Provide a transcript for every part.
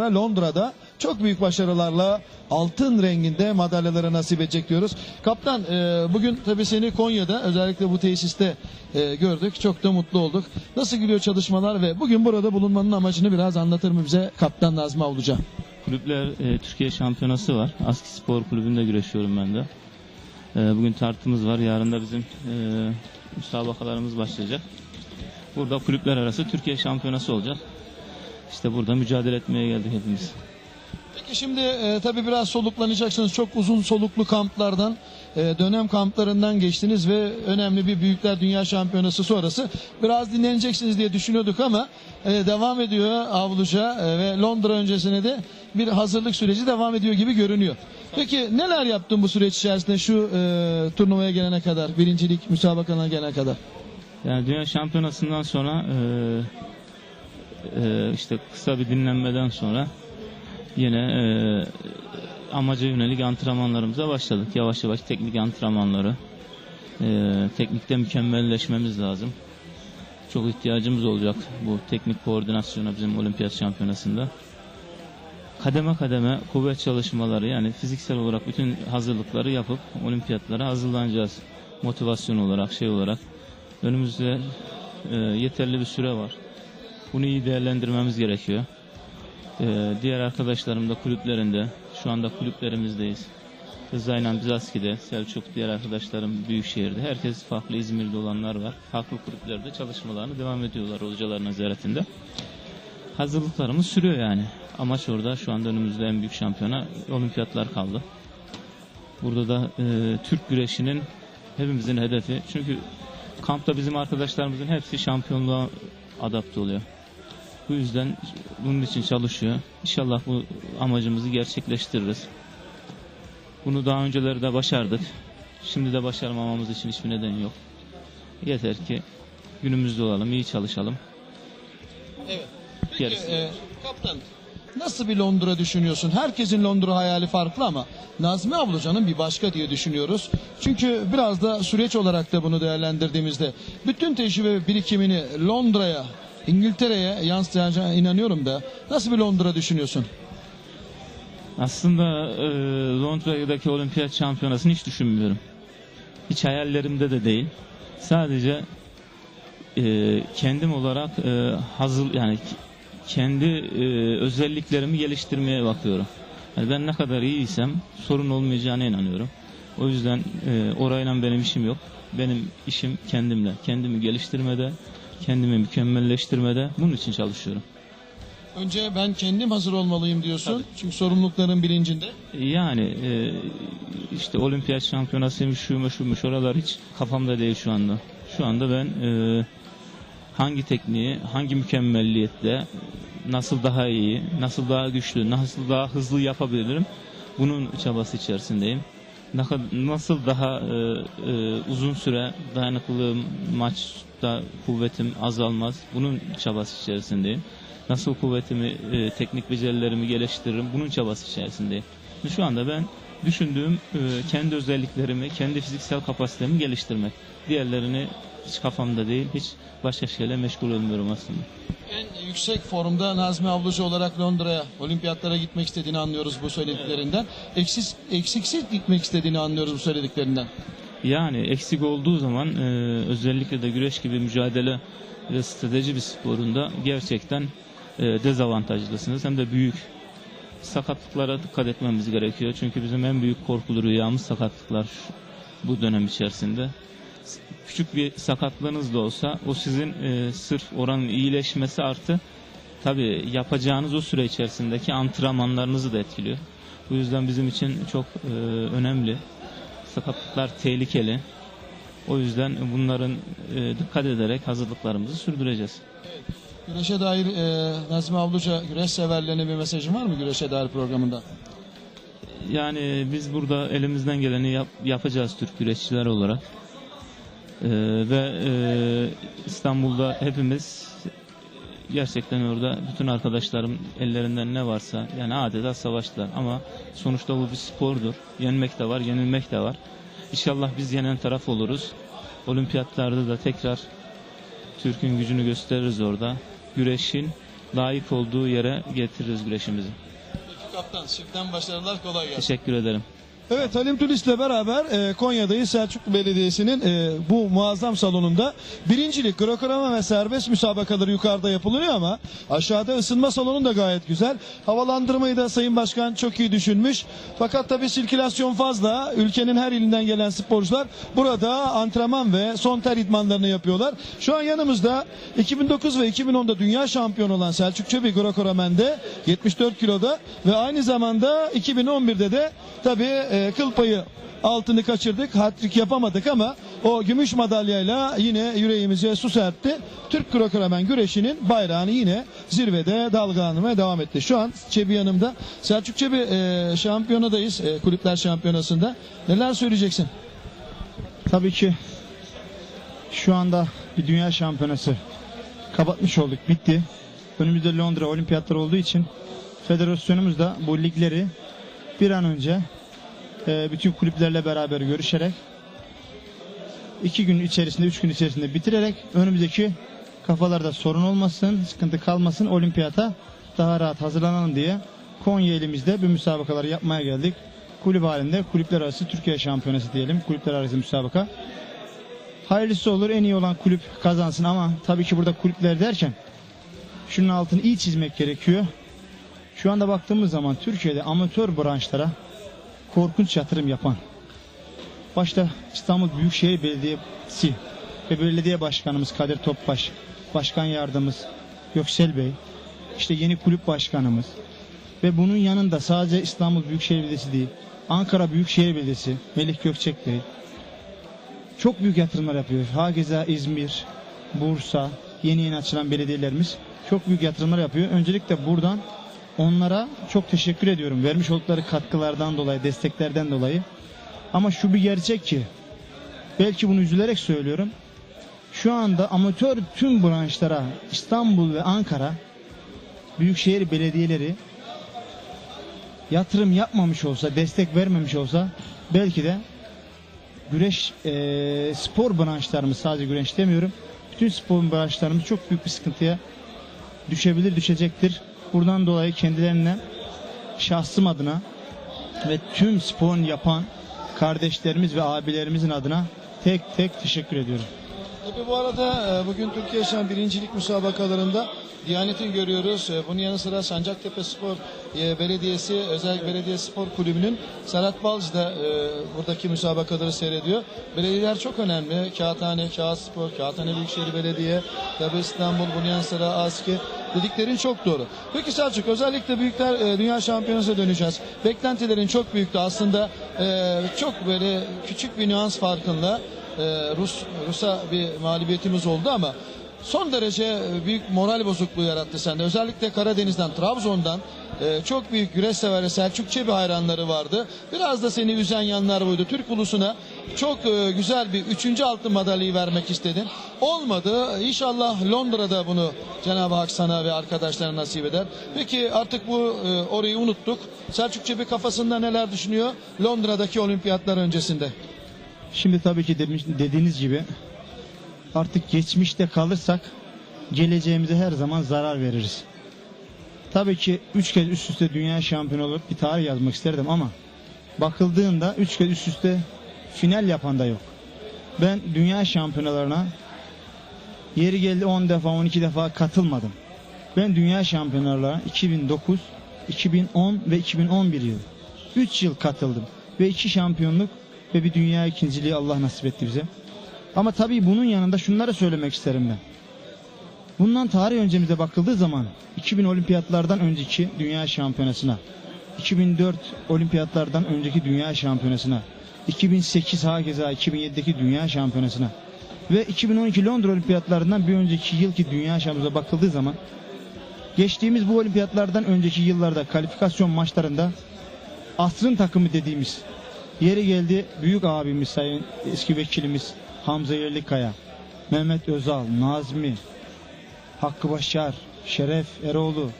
Londra'da çok büyük başarılarla altın renginde madalyaları nasip edecek diyoruz. Kaptan e, bugün tabii seni Konya'da özellikle bu tesiste e, gördük. Çok da mutlu olduk. Nasıl gidiyor çalışmalar ve bugün burada bulunmanın amacını biraz anlatır mı bize Kaptan Nazmi Avluca? Kulüpler e, Türkiye Şampiyonası var. Aski Spor Kulübü'nde güreşiyorum ben de. Bugün tartımız var. Yarın da bizim müsabakalarımız başlayacak. Burada kulüpler arası Türkiye Şampiyonası olacak. İşte burada mücadele etmeye geldik hepimiz. Peki şimdi e, tabii biraz soluklanacaksınız. Çok uzun soluklu kamplardan, e, dönem kamplarından geçtiniz ve önemli bir Büyükler Dünya Şampiyonası sonrası biraz dinleneceksiniz diye düşünüyorduk ama e, devam ediyor Avluca e, ve Londra öncesine de bir hazırlık süreci devam ediyor gibi görünüyor. Peki neler yaptın bu süreç içerisinde şu e, turnuvaya gelene kadar, birincilik müsabakalarına gelene kadar? Yani Dünya Şampiyonası'ndan sonra e, e, işte kısa bir dinlenmeden sonra yine e, amaca yönelik antrenmanlarımıza başladık. Yavaş yavaş teknik antrenmanları. E, teknikte mükemmelleşmemiz lazım. Çok ihtiyacımız olacak bu teknik koordinasyona bizim olimpiyat şampiyonasında. Kademe kademe kuvvet çalışmaları yani fiziksel olarak bütün hazırlıkları yapıp olimpiyatlara hazırlanacağız. Motivasyon olarak şey olarak. Önümüzde e, yeterli bir süre var. Bunu iyi değerlendirmemiz gerekiyor. E, diğer arkadaşlarım da kulüplerinde, şu anda kulüplerimizdeyiz. Rızayla Bizaski'de, Selçuk, diğer arkadaşlarım Büyükşehir'de. Herkes farklı İzmir'de olanlar var. Farklı kulüplerde çalışmalarını devam ediyorlar hocaların nezaretinde. Hazırlıklarımız sürüyor yani. Amaç orada şu anda önümüzde en büyük şampiyona olimpiyatlar kaldı. Burada da e, Türk güreşinin hepimizin hedefi. Çünkü kampta bizim arkadaşlarımızın hepsi şampiyonluğa adapte oluyor. Bu yüzden bunun için çalışıyor. İnşallah bu amacımızı gerçekleştiririz. Bunu daha önceleri de başardık. Şimdi de başarmamamız için hiçbir neden yok. Yeter ki günümüzde olalım, iyi çalışalım. Evet. Gerisi. e, kaptan nasıl bir Londra düşünüyorsun? Herkesin Londra hayali farklı ama Nazmi Avluca'nın bir başka diye düşünüyoruz. Çünkü biraz da süreç olarak da bunu değerlendirdiğimizde bütün tecrübe ve birikimini Londra'ya, İngiltere'ye yansıtacağına inanıyorum da nasıl bir Londra düşünüyorsun? Aslında e, Londra'daki olimpiyat şampiyonasını hiç düşünmüyorum. Hiç hayallerimde de değil. Sadece e, kendim olarak e, hazır yani kendi e, özelliklerimi geliştirmeye bakıyorum. Yani ben ne kadar iyiysem sorun olmayacağına inanıyorum. O yüzden e, orayla benim işim yok. Benim işim kendimle. Kendimi geliştirmede, kendimi mükemmelleştirmede bunun için çalışıyorum. Önce ben kendim hazır olmalıyım diyorsun. Çünkü sorumlulukların bilincinde. Yani e, işte olimpiyat şampiyonasıymış şuymuş şuymuş oralar hiç kafamda değil şu anda. Şu anda ben e, hangi tekniği, hangi mükemmelliyette nasıl daha iyi, nasıl daha güçlü, nasıl daha hızlı yapabilirim bunun çabası içerisindeyim. Nasıl daha e, e, uzun süre dayanıklılığım, maçta kuvvetim azalmaz bunun çabası içerisindeyim. Nasıl kuvvetimi, e, teknik becerilerimi geliştiririm bunun çabası içerisindeyim. Şu anda ben düşündüğüm e, kendi özelliklerimi, kendi fiziksel kapasitemi geliştirmek. Diğerlerini hiç kafamda değil, hiç başka şeyle meşgul olmuyorum aslında. En yüksek formda Nazmi Avlucu olarak Londra'ya, olimpiyatlara gitmek istediğini anlıyoruz bu söylediklerinden. Eksiz, eksiksiz gitmek istediğini anlıyoruz bu söylediklerinden. Yani eksik olduğu zaman e, özellikle de güreş gibi mücadele ve strateji bir sporunda gerçekten e, dezavantajlısınız. Hem de büyük sakatlıklara dikkat etmemiz gerekiyor. Çünkü bizim en büyük korkulu rüyamız sakatlıklar bu dönem içerisinde. Küçük bir sakatlığınız da olsa o sizin e, sırf oranın iyileşmesi artı tabi yapacağınız o süre içerisindeki antrenmanlarınızı da etkiliyor. Bu yüzden bizim için çok e, önemli. Sakatlıklar tehlikeli. O yüzden bunların e, dikkat ederek hazırlıklarımızı sürdüreceğiz. Güreşe dair e, Nazmi Avluca güreş severlerine bir mesajın var mı güreşe dair programında? Yani biz burada elimizden geleni yap- yapacağız Türk güreşçiler olarak. Ee, ve e, İstanbul'da hepimiz gerçekten orada bütün arkadaşlarım ellerinden ne varsa yani adeta savaştılar ama sonuçta bu bir spordur. Yenmek de var, yenilmek de var. İnşallah biz yenen taraf oluruz. Olimpiyatlarda da tekrar Türk'ün gücünü gösteririz orada. Güreşin layık olduğu yere getiririz güreşimizi. Peki kaptan şimdiden başarılar kolay gelsin. Teşekkür ederim. Evet Halim Tulis'le beraber e, Konya'dayız Selçuklu Belediyesi'nin e, bu muazzam salonunda birincilik, Grokorama ve serbest müsabakaları yukarıda yapılıyor ama aşağıda ısınma salonu da gayet güzel. Havalandırmayı da Sayın Başkan çok iyi düşünmüş. Fakat tabii sirkülasyon fazla. Ülkenin her ilinden gelen sporcular burada antrenman ve son ter idmanlarını yapıyorlar. Şu an yanımızda 2009 ve 2010'da dünya şampiyonu olan Selçuk Çebi Grokoramen'de 74 kiloda ve aynı zamanda 2011'de de tabii e, kıl payı altını kaçırdık. Hat-trick yapamadık ama o gümüş madalyayla yine yüreğimize su serpti. Türk Grokoramen güreşinin bayrağını yine zirvede dalgalanmaya devam etti. Şu an Çebi yanımda. Selçuk Çebi e, şampiyonadayız. E, kulüpler şampiyonasında. Neler söyleyeceksin? Tabii ki şu anda bir dünya şampiyonası kapatmış olduk. Bitti. Önümüzde Londra olimpiyatları olduğu için federasyonumuz da bu ligleri bir an önce e, bütün kulüplerle beraber görüşerek iki gün içerisinde, üç gün içerisinde bitirerek önümüzdeki kafalarda sorun olmasın, sıkıntı kalmasın, olimpiyata daha rahat hazırlanalım diye Konya elimizde bir müsabakaları yapmaya geldik. Kulüp halinde kulüpler arası Türkiye şampiyonası diyelim. Kulüpler arası müsabaka. Hayırlısı olur en iyi olan kulüp kazansın ama tabii ki burada kulüpler derken şunun altını iyi çizmek gerekiyor. Şu anda baktığımız zaman Türkiye'de amatör branşlara korkunç yatırım yapan başta İstanbul Büyükşehir Belediyesi ve belediye başkanımız Kadir Topbaş, başkan yardımcımız Göksel Bey, işte yeni kulüp başkanımız ve bunun yanında sadece İstanbul Büyükşehir Belediyesi değil, Ankara Büyükşehir Belediyesi, Melih Gökçek Bey çok büyük yatırımlar yapıyor. Hakeza İzmir, Bursa, yeni yeni açılan belediyelerimiz çok büyük yatırımlar yapıyor. Öncelikle buradan onlara çok teşekkür ediyorum. Vermiş oldukları katkılardan dolayı, desteklerden dolayı. Ama şu bir gerçek ki, belki bunu üzülerek söylüyorum. Şu anda amatör tüm branşlara İstanbul ve Ankara büyükşehir belediyeleri yatırım yapmamış olsa, destek vermemiş olsa belki de güreş eee, spor branşlarımız sadece güreş demiyorum. Bütün spor branşlarımız çok büyük bir sıkıntıya düşebilir, düşecektir. Buradan dolayı kendilerine şahsım adına ve tüm sporun yapan kardeşlerimiz ve abilerimizin adına tek tek teşekkür ediyorum. Tabii bu arada e, bugün Türkiye yaşayan birincilik müsabakalarında Diyanet'in görüyoruz. E, Bunun yanı sıra Sancaktepe Spor e, Belediyesi, Özel Belediye Spor Kulübü'nün Serhat Balcı da buradaki müsabakaları seyrediyor. Belediyeler çok önemli. Kağıthane, Kağıt Spor, Kağıthane Büyükşehir Belediye, tabii İstanbul, bunun yanı sıra ASKİ dediklerin çok doğru. Peki Selçuk özellikle büyükler e, dünya şampiyonasına döneceğiz. Beklentilerin çok büyüktü aslında. E, çok böyle küçük bir nüans farkında e, Rus Rus'a bir mağlubiyetimiz oldu ama son derece e, büyük moral bozukluğu yarattı sende. Özellikle Karadeniz'den, Trabzon'dan e, çok büyük güreş severi Selçuk Çebi hayranları vardı. Biraz da seni üzen yanlar buydu. Türk ulusuna çok e, güzel bir üçüncü altın madalyayı vermek istedin. Olmadı. İnşallah Londra'da bunu Cenab-ı Hak sana ve arkadaşlarına nasip eder. Peki artık bu e, orayı unuttuk. Selçuk Çebi kafasında neler düşünüyor Londra'daki olimpiyatlar öncesinde? Şimdi tabii ki demiş, dediğiniz gibi artık geçmişte kalırsak geleceğimize her zaman zarar veririz. Tabii ki üç kez üst üste dünya şampiyonu olup bir tarih yazmak isterdim ama bakıldığında üç kez üst üste final yapan da yok. Ben dünya şampiyonalarına yeri geldi 10 defa 12 defa katılmadım. Ben dünya şampiyonalarına 2009, 2010 ve 2011 yıl 3 yıl katıldım ve 2 şampiyonluk ve bir dünya ikinciliği Allah nasip etti bize. Ama tabii bunun yanında şunları söylemek isterim ben. Bundan tarih öncemize bakıldığı zaman 2000 olimpiyatlardan önceki dünya şampiyonasına, 2004 olimpiyatlardan önceki dünya şampiyonasına, 2008 hakeza 2007'deki dünya şampiyonasına ve 2012 Londra olimpiyatlarından bir önceki yılki dünya şampiyonasına bakıldığı zaman geçtiğimiz bu olimpiyatlardan önceki yıllarda kalifikasyon maçlarında asrın takımı dediğimiz yeri geldi büyük abimiz sayın eski vekilimiz Hamza Yerlikaya, Mehmet Özal, Nazmi, Hakkı Başar, Şeref Eroğlu,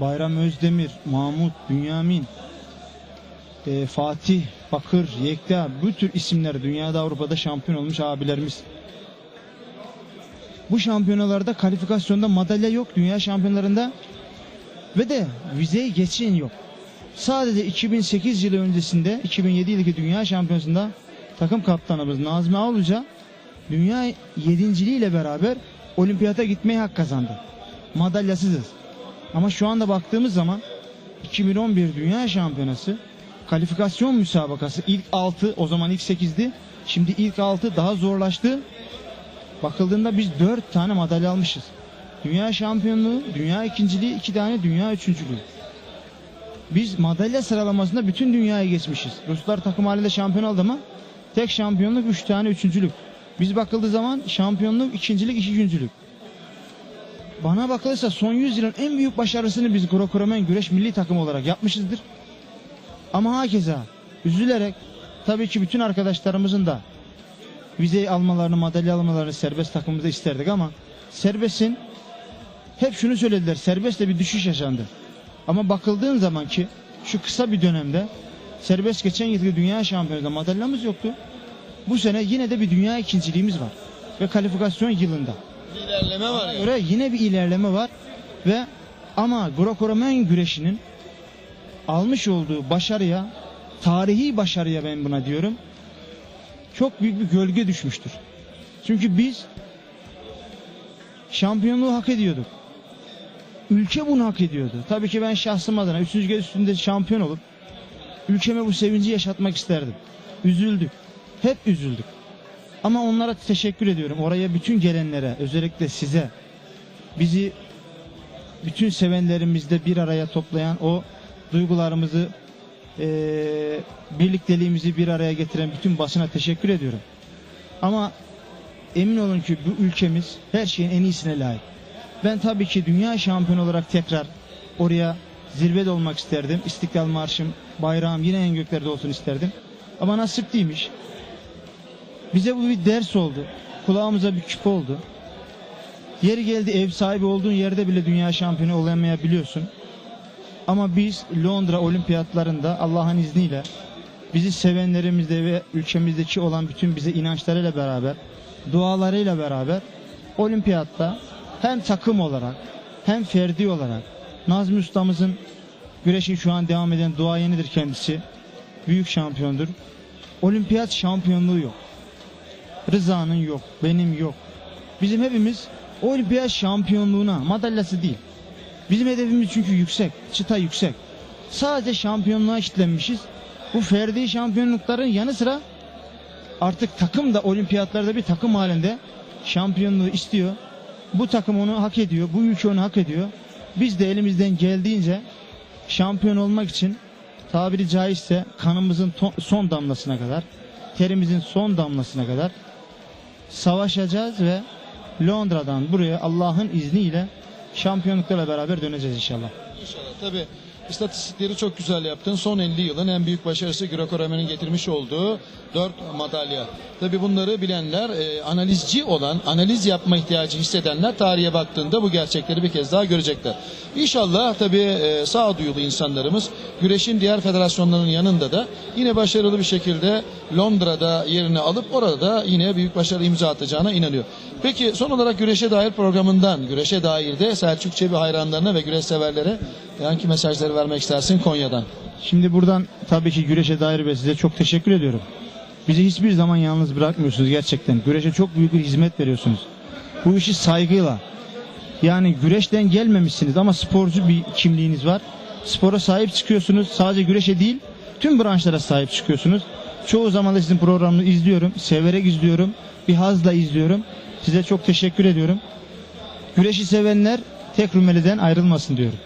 Bayram Özdemir, Mahmut, Bünyamin, e, Fatih, Bakır, Yekta bu tür isimler dünyada Avrupa'da şampiyon olmuş abilerimiz. Bu şampiyonalarda kalifikasyonda madalya yok. Dünya şampiyonlarında Ve de vizeyi geçin yok. Sadece 2008 yılı öncesinde 2007 yıldaki Dünya Şampiyonası'nda takım kaptanımız Nazmi Ağuluca dünya yedinciliğiyle beraber olimpiyata gitmeye hak kazandı. Madalyasızız. Ama şu anda baktığımız zaman 2011 Dünya Şampiyonası kalifikasyon müsabakası ilk 6 o zaman ilk 8'di. Şimdi ilk 6 daha zorlaştı. Bakıldığında biz 4 tane madalya almışız. Dünya şampiyonluğu, dünya ikinciliği, 2 tane dünya üçüncülüğü. Biz madalya sıralamasında bütün dünyaya geçmişiz. Ruslar takım halinde şampiyon oldu ama tek şampiyonluk 3 tane üçüncülük. Biz bakıldığı zaman şampiyonluk, ikincilik, iki üçüncülük. Bana bakılırsa son 100 yılın en büyük başarısını biz Greco-Romen güreş milli takım olarak yapmışızdır. Ama hakeza üzülerek tabii ki bütün arkadaşlarımızın da vizeyi almalarını, madalya almalarını serbest takımımızda isterdik ama serbestin hep şunu söylediler. Serbestle bir düşüş yaşandı. Ama bakıldığın zaman ki şu kısa bir dönemde serbest geçen yılki dünya şampiyonasında madalyamız yoktu. Bu sene yine de bir dünya ikinciliğimiz var. Ve kalifikasyon yılında. Bir ilerleme var ya. göre yine bir ilerleme var ve ama Greco-Romen güreşinin almış olduğu başarıya, tarihi başarıya ben buna diyorum. Çok büyük bir gölge düşmüştür. Çünkü biz şampiyonluğu hak ediyorduk. Ülke bunu hak ediyordu. Tabii ki ben şahsım adına 3. kez üstünde şampiyon olup ülkeme bu sevinci yaşatmak isterdim. Üzüldük. Hep üzüldük. Ama onlara teşekkür ediyorum. Oraya bütün gelenlere, özellikle size, bizi bütün sevenlerimizde bir araya toplayan o duygularımızı, eee birlikteliğimizi bir araya getiren bütün basına teşekkür ediyorum. Ama emin olun ki bu ülkemiz her şeyin en iyisine layık. Ben tabii ki dünya şampiyonu olarak tekrar oraya zirvede olmak isterdim. İstiklal Marşım, bayrağım yine en göklerde olsun isterdim. Ama nasip değilmiş. Bize bu bir ders oldu. Kulağımıza bir küpe oldu. Yeri geldi ev sahibi olduğun yerde bile dünya şampiyonu olamayabiliyorsun. Ama biz Londra olimpiyatlarında Allah'ın izniyle bizi sevenlerimizle ve ülkemizdeki olan bütün bize inançlarıyla beraber, dualarıyla beraber olimpiyatta hem takım olarak hem ferdi olarak Nazmi Usta'mızın güreşi şu an devam eden duayenidir kendisi. Büyük şampiyondur. Olimpiyat şampiyonluğu yok. Rıza'nın yok, benim yok. Bizim hepimiz olimpiyat şampiyonluğuna, madalyası değil. Bizim hedefimiz çünkü yüksek, çıta yüksek. Sadece şampiyonluğa işlenmişiz. Bu ferdi şampiyonlukların yanı sıra artık takım da olimpiyatlarda bir takım halinde şampiyonluğu istiyor. Bu takım onu hak ediyor, bu ülke onu hak ediyor. Biz de elimizden geldiğince şampiyon olmak için tabiri caizse kanımızın son damlasına kadar, terimizin son damlasına kadar savaşacağız ve Londra'dan buraya Allah'ın izniyle şampiyonluklarla beraber döneceğiz inşallah. İnşallah tabii. İstatistikleri çok güzel yaptın. Son 50 yılın en büyük başarısı Greco-Romen'in getirmiş olduğu 4 madalya. Tabii bunları bilenler, e, analizci olan, analiz yapma ihtiyacı hissedenler tarihe baktığında bu gerçekleri bir kez daha görecekler. İnşallah tabii e, sağduyulu insanlarımız güreşin diğer federasyonlarının yanında da yine başarılı bir şekilde Londra'da yerini alıp orada da yine büyük başarı imza atacağına inanıyor. Peki son olarak güreşe dair programından, güreşe dair de Selçuk Çebi hayranlarına ve güreş severlere hangi mesajları vermek istersin Konya'dan? Şimdi buradan tabii ki güreşe dair ve size çok teşekkür ediyorum. Bizi hiçbir zaman yalnız bırakmıyorsunuz gerçekten. Güreşe çok büyük bir hizmet veriyorsunuz. Bu işi saygıyla yani güreşten gelmemişsiniz ama sporcu bir kimliğiniz var. Spora sahip çıkıyorsunuz. Sadece güreşe değil tüm branşlara sahip çıkıyorsunuz. Çoğu zaman da sizin programını izliyorum. Severek izliyorum. Bir hazla izliyorum. Size çok teşekkür ediyorum. Güreşi sevenler tek Rumeli'den ayrılmasın diyorum.